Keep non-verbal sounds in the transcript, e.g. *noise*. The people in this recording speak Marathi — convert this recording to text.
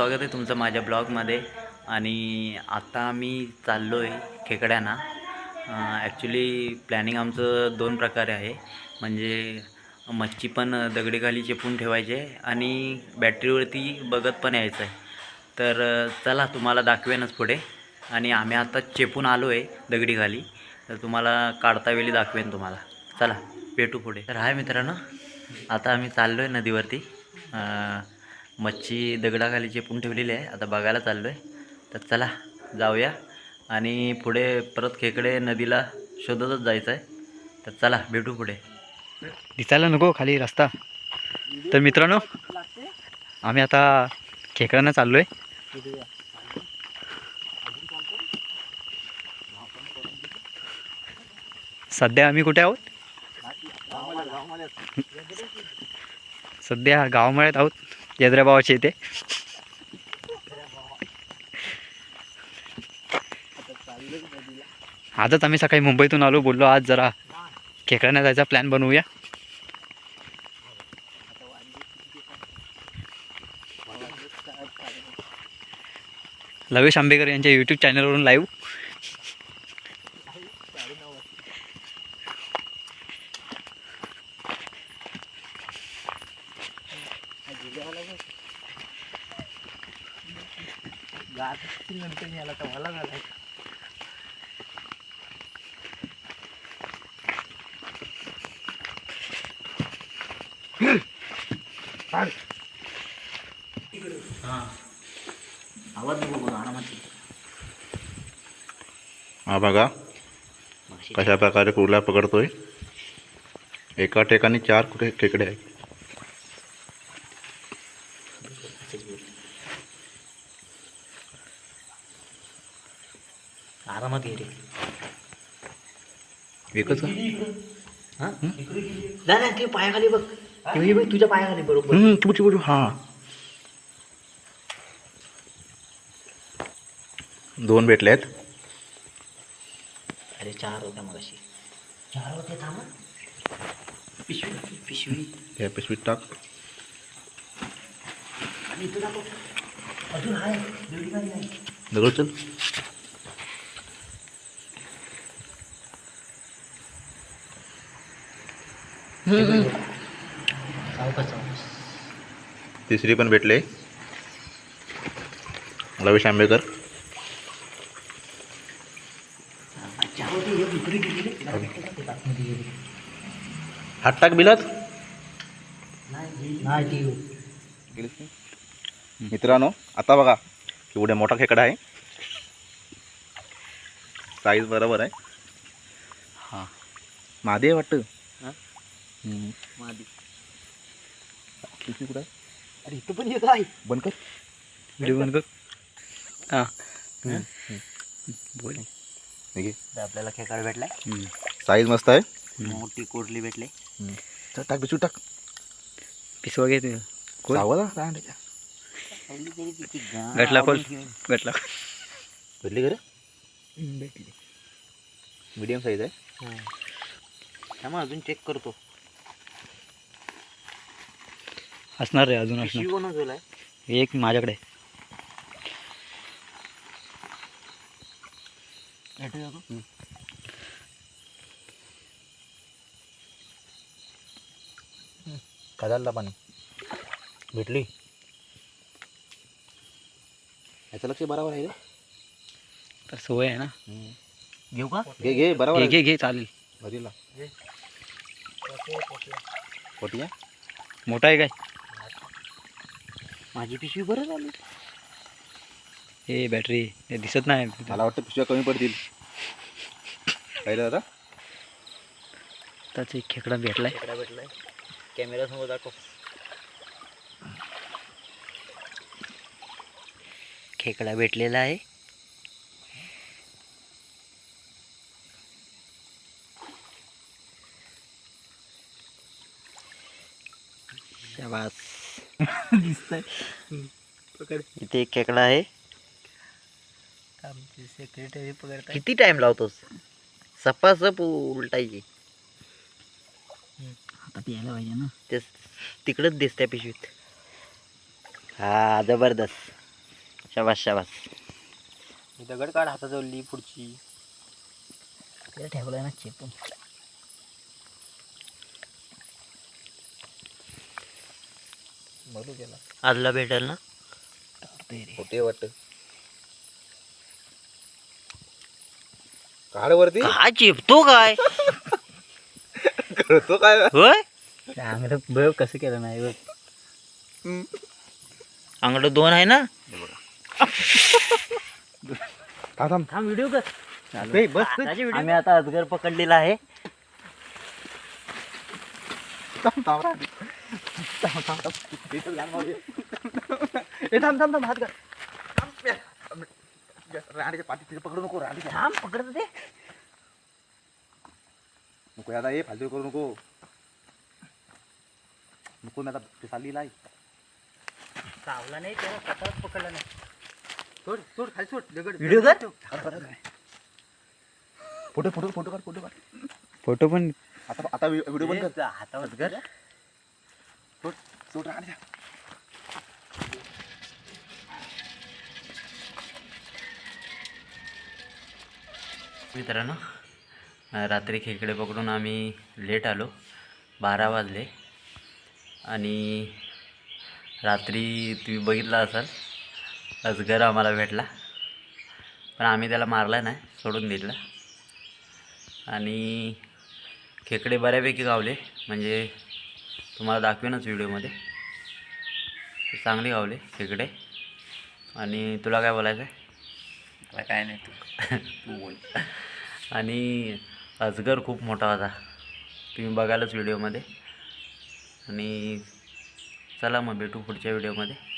स्वागत आहे तुमचं माझ्या ब्लॉगमध्ये. आणि आता आम्ही चाललो आहे खेकड्यांना ॲक्च्युली प्लॅनिंग आमचं दोन प्रकारे आहे. म्हणजे मच्छी पण दगडीखाली चेपून ठेवायची आहे आणि बॅटरीवरती बघत पण यायचं आहे तर चला तुम्हाला दाखवेनच पुढे. आणि आम्ही आता चेपून आलो आहे दगडीखाली. तर तुम्हाला काढता वेळी दाखवेन तुम्हाला. चला भेटू पुढे. तर हाय मित्रांनो आता आम्ही चाललो आहे नदीवरती मच्छी दगडाखाली चेपून ठेवलेली आहे. आता बघायला चाललो आहे तर चला जाऊया. आणि पुढे परत खेकडे नदीला शोधतच जायचं आहे तर चला भेटू पुढे. दिसायला नको खाली रस्ता. तर मित्रांनो आम्ही आता खेकड्यांना चाललो आहे सध्या आम्ही कुठे आहोत? सध्या गावामळ्यात आहोत. येद्राबावाच्या इथे आजच आम्ही सकाळी मुंबईतून आलो बोललो आज जरा खेकड्यांना जायचा प्लॅन बनवूया. लवेश आंबेकर यांच्या यूट्यूब चॅनलवरून लाईव्ह आवाज नको बघा हा बघा कशा प्रकारे कुर्ला पकडतोय? एका ठिकाणी चार कुठे खेकडे आहेत? आरामात घे रे. एकच का? नाही नाही ते पायाखाली बघ. ते बघ तुझ्या पायाखाली बरोबर. चिबू चिबू. हा. दोन भेटले आहेत अरे चार होत्या मग अशी चार होते थांब पिशवी पिशवी. या पिशवीत टाक. आणि इथं दाखव. अजून आहे एवढी काही नाही. दगड चल. तिसरी पण भेटले. लवेश आंबेकर चार हात टाक बिलात. मित्रांनो आता बघा एवढे मोठा खेकडा आहे. साईज बरोबर आहे. हां. मादे आहे वाटतं. मादी. कुठं? अरे इथं पण एक आहे बंद कर. व्हिडिओ बंद कर. हां. बोल. तर आपल्याला खेकडा भेटलाय. साईज मस्त आहे. मोठी कोरली भेटले. चल टाक पिशवी टाक. पिसवा घे तू. गटला खोल. गटला भेटली का भेटली. मीडियम साईज आहे. त्यामुळे अजून चेक करतो. असणार रे अजून असणार. एक माझ्याकडे. काजालला पाणी. भेटली. याचं लक्ष बरोबर आहे रे. तर सवय आहे ना. घेऊ का? घे घे बरोबर घे आहे. घे घे चालेल. भरीला. मोठा आहे काय? माझी पिशवी बरं झाली. हे बॅटरी हे दिसत नाही. मला वाटतं पिशव्या कमी पडतील. पाहिलं दादा त्याचा एक खेकडा भेटलाय. खेकडा भेटलाय. कॅमेरा समोर दाखव. खेकडा भेटलेला आहे. शाबास. *laughs* दिसतंय. इथे एक खेकडा आहे. आमचे सेक्रेटरी पकडतात किती टाइम लावतोस? सपासप उलटायची. आता प्यायला पाहिजे ना. ते तिकडच दिसत्या पिशवीत. हा जबरदस्त. शाबास शाबास. दगड काढ हाताजवळली पुढची. ठेवलाय ना चेपून बघू गेला. आजला भेटेल ना? होते वाटत. काढ वरती. काय चिपतो काय? करतो काय? होय? चांगलं बघ कसं केलं नाही बघ. अंगड दोन आहे ना? थांब थांब. व्हिडिओ कर. बस तू. आम्ही आता अजगर पकडलेला आहे. थांब थांब. थांब, थांब, थांब. इथं लहान भाऊ आहे. ए, थांब थांब थांब हात कर थांब, ए, थांब. राणीच्या पाठी तिथे पकडू नको राणीच्या थांब पकडत ते नको ए फालतू करू नको नको ना आता ते चालली लाई चावला नाही त्याला स्वतःच पकडला नाही सोड सोड खाली सोड दगड व्हिडिओ कर फोटो फोटो फोटो काढ फोटो काढ फोटो पण आता आता व्हिडिओ बंद कर हातावर कर सोड सोड राणीच्या मित्रांनो रात्री खेकडे पकडून आम्ही लेट आलो बारा वाजले. आणि रात्री तुम्ही बघितला असाल अजगर आम्हाला भेटला. पण आम्ही त्याला मारला नाही सोडून दिला. आणि खेकडे बऱ्यापैकी गावले म्हणजे तुम्हाला दाखवेनच व्हिडिओमध्ये. चांगले गावले खेकडे. आणि तुला काय बोलायचं आहे मला काय नाही तू. तू बोल. *laughs* आणि अजगर खूप मोठा होता. तुम्ही बघालच व्हिडिओमध्ये. आणि चला मग भेटू पुढच्या व्हिडिओमध्ये.